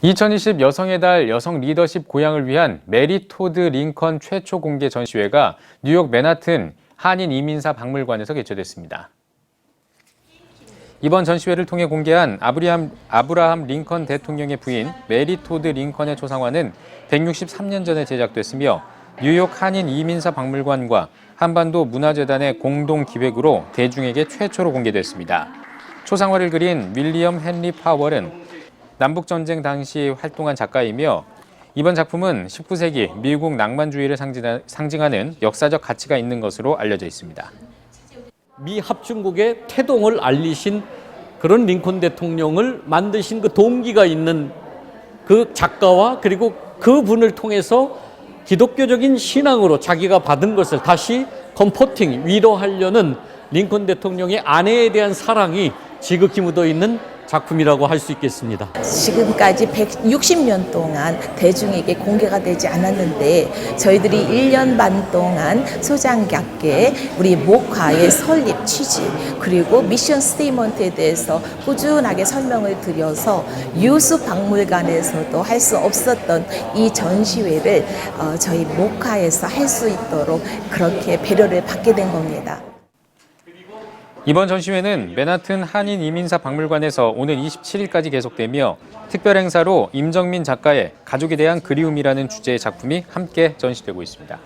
2020 여성의 달 여성 리더십 고양을 위한 메리 토드 링컨 최초 공개 전시회가 뉴욕 맨하튼 한인 이민사 박물관에서 개최됐습니다. 이번 전시회를 통해 공개한 아브리함, 아브라함 링컨 대통령의 부인 메리 토드 링컨의 초상화는 163년 전에 제작됐으며 뉴욕 한인 이민사 박물관과 한반도 문화재단의 공동 기획으로 대중에게 최초로 공개됐습니다. 초상화를 그린 윌리엄 헨리 파월은 남북전쟁 당시 활동한 작가이며 이번 작품은 19세기 미국 낭만주의를 상징하- 상징하는 역사적 가치가 있는 것으로 알려져 있습니다. 미 합중국의 태동을 알리신 그런 링컨 대통령을 만드신 그 동기가 있는 그 작가와 그리고 그 분을 통해서 기독교적인 신앙으로 자기가 받은 것을 다시 컴포팅, 위로하려는 링컨 대통령의 아내에 대한 사랑이 지극히 묻어 있는 작품이라고 할 수 있겠습니다. 지금까지 160년 동안 대중에게 공개가 되지 않았는데 저희들이 1년 반 동안 소장갑계 우리 목화의 설립 취지 그리고 미션 스테이먼트에 대해서 꾸준하게 설명을 드려서 유수 박물관에서도 할 수 없었던 이 전시회를 어, 저희 목화에서 할 수 있도록 그렇게 배려를 받게 된 겁니다. 이번 전시회는 맨하튼 한인 이민사 박물관에서 오늘 27일까지 계속되며 특별 행사로 임정민 작가의 가족에 대한 그리움이라는 주제의 작품이 함께 전시되고 있습니다.